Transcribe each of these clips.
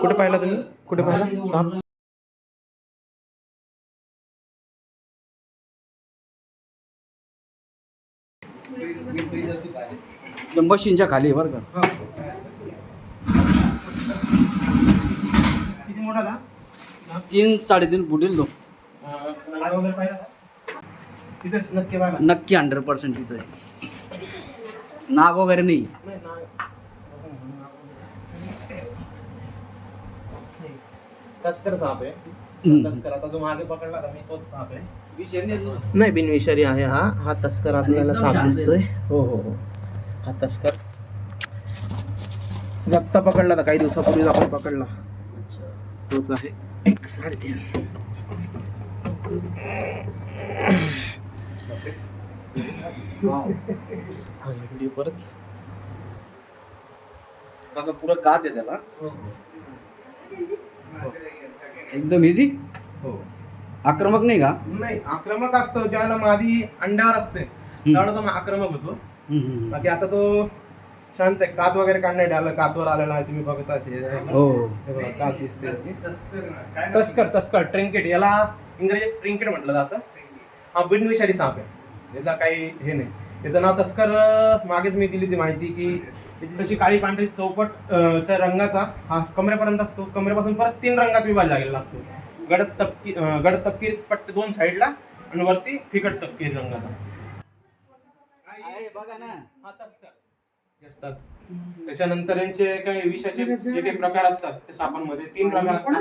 कुठे पाहिला तुम्ही? कुठे पाहिला? साप? मशीनच्या खाली बरं का? किती मोठा था तीन साडेतीन फूट येईल तो. नक्की हंड्रेड पर्सेंट तिथं आहे. नाग वगैरे नाही. तस्कर साप आहे. हम्म. तस्कर आता जो मागे पकडला होता मी तोच साप आहे. विषय नाही. नाही बिनविषारी आहे हा. हा तस्कर आपल्याला साप दिसतोय. हो हो हो. हा तस्कर. जगता पकडला होता काही दिवसापूर्वी आपण पकडला. तोच आहे. एक साडेतीन. व्हिडिओ परत. बघा पुरं कात आहे त्याला? एकदम इझी हो. आक्रमक नाही का? नाही आक्रमक असतं. ज्याला मादी अंड्यावर असते त्यावेळेला तो आक्रमक होतो. बाकी आता तो शांत आहे. कात वगैरे काढण्यात आलं कातवर आलेला आहे तुम्ही बघता ते. हो. हे बघा, कात दिसते. याची. तस्कर तस्कर ट्रिंकेट. याला इंग्रजीत ट्रिंकेट म्हटलं जातं. हा बिनविषारी साप आहे. याचा काही हे नाही. याचं नाव तस्कर मागेच मी दिली ती माहिती की तशी काळी पांढरी चौपट च्या रंगाचा हा कमरेपर्यंत असतो. कमरेपासून परत तीन रंगात विभाग लागलेला असतो. गडद तपकी गडद तपकीर पट्ट दोन साईडला आणि वरती फिकट तपकीर रंगाचा. बघा ना. हा तस्कर. असतात. त्याच्यानंतर यांचे काही विषाचे जे काही प्रकार असतात त्या सापांमध्ये तीन प्रकार असतात.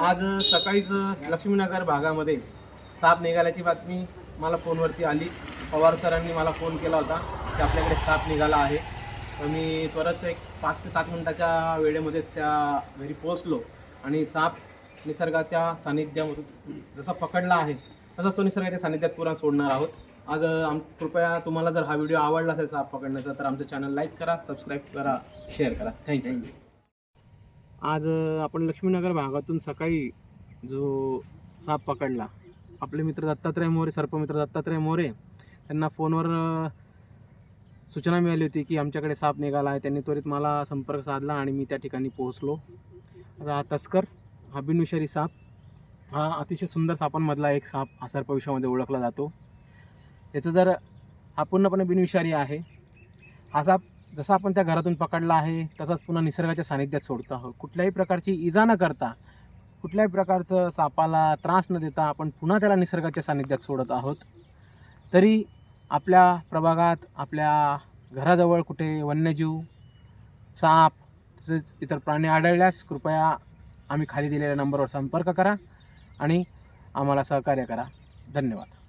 आज सकाळीच लक्ष्मीनगर भागामध्ये साप निघाल्याची बातमी मला फोनवरती आली. पवार सरांनी मला फोन केला होता की आपल्याकडे साप निघाला आहे. तर मी परत एक पाच ते सात मिनिटाच्या वेळेमध्येच त्या घरी पोहोचलो आणि साप निसर्गाच्या सानिध्यामधून जसा पकडला आहे तसाच तो निसर्गाच्या सानिध्यात पुरा सोडणार आहोत. आज आम कृपया तुम्हाला जर हा व्हिडिओ आवडला असेल साप पकडण्याचा तर आमचं चॅनल लाईक करा सबस्क्राईब करा शेअर करा. थँक्यू आज आपण लक्ष्मीनगर भागातून सकाळी जो साप पकडला आपले मित्र दत्तात्रय मोरे सर्पमित्र दत्तात्रय मोरे त्यांना फोनवर सूचना मिळाली होती की आमच्याकडे साप निघाला आहे. त्यांनी त्वरित मला संपर्क साधला आणि मी त्या ठिकाणी पोहोचलो. आता हा तस्कर हा बिनविषारी साप हा अतिशय सुंदर सापांमधला एक साप हा सर्पविषयामध्ये ओळखला जातो. याचं जर हा पूर्णपणे बिनविषारी आहे हा साप जसा आपण त्या घरातून पकडला आहे तसाच पुन्हा निसर्गाच्या सानिध्यात सोडतो आहोत. कुठल्याही प्रकारची इजा न करता कुठल्याही प्रकारचं सापाला त्रास न देता आपण पुन्हा त्याला निसर्गाच्या सानिध्यात सोडत आहोत. तरी आपल्या प्रभागात आपल्या घराजवळ कुठे वन्यजीव साप तसेच इतर प्राणी आढळल्यास कृपया आम्ही खाली दिलेल्या नंबरवर संपर्क करा आणि आम्हाला सहकार्य करा. धन्यवाद.